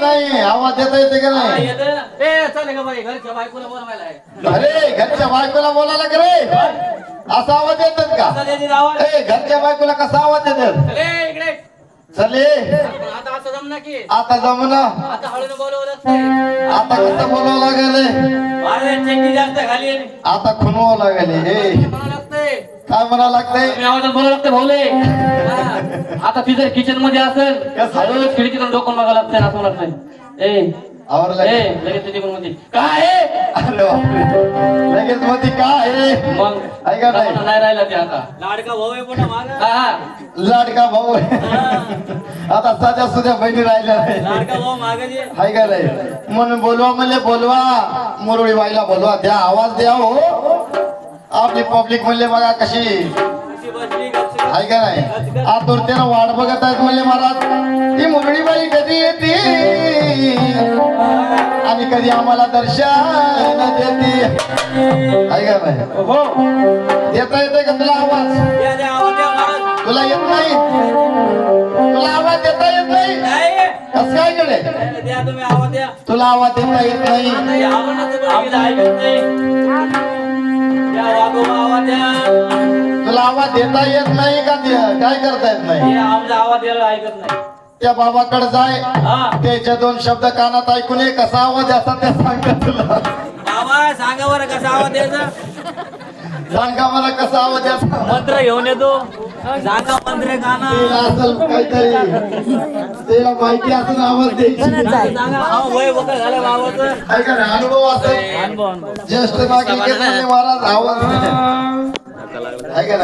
नाही आवाज येता येते का नाही? घरच्या बायकोला बोलवायला अरे घरच्या बायकोला बोलायला का रे? असा आवाज येतात का? ए घरच्या बायकोला कसा आवाज येतात चले आता असं जम ना की. आता जमना. आता हळून बोलवत असते आता कसं बोलावं लागेल. आता खुनवावं लागेल. हे काय म्हणा लागतंय आवाजात बोलावं लागतं भाऊले हा. आता ती जर किचनमध्ये असेल? हळूच खिडकीतून डोकून बघावं लागतं असं लागतंय ए आवरलं ए? लगेच तिथे पण म्हणते काय आहे? अरे बापरे लगेच मध्ये काय आहे? मग ऐका नाही. नाही राहिला ते आता लाडका भाऊ आहे माग. लाडका भाऊ आहे. आता सध्या सुद्धा बहिणी राहिल्या नाही लाडका भाऊ माग हाय का नाही म्हणून बोलवा म्हणले बोलवा मुरळी बाईला बोलवा द्या आवाज द्या हो आपली पब्लिक म्हणले बघा कशी? हाय का नाही? आतुरतेनं वाट बघत आहेत म्हणले महाराज ती मुरळी बाई कधी येते? आणि कधी आम्हाला दर्शन देते? हाय का नाही? हो. देता येते का तुला आवाज? तुला येत नाही? तुला आवाज देता येत नाही? नाही. कस काय कडे द्या तुम्ही आवाज द्या. तुला आवाज देता येत नाही. आवाज देता येत नाही का ते- काय करता येत नाही? आमचा आवाज यायला ऐकत नाही. त्या बाबाकडे जाय. हा. त्याचे दोन शब्द कानात ऐकून ये कसा आवाज याचा ते सांगा तुला. बाबा सांगा बरं कसा आवाज द्यायचा सांगा मला कसा आवाज मंत्र घेऊन येतो सांगा मंत्र गाणं तिला असेल काहीतरी. तिला माहिती असेल आवाज द्यायची. सांगा वय वगैरे झालं बाबाचं. ऐका ना अनुभव असेल? अनुभव अनुभव. ज्येष्ठ नागरिक आहेत म्हणजे महाराज आवाज ऐका ना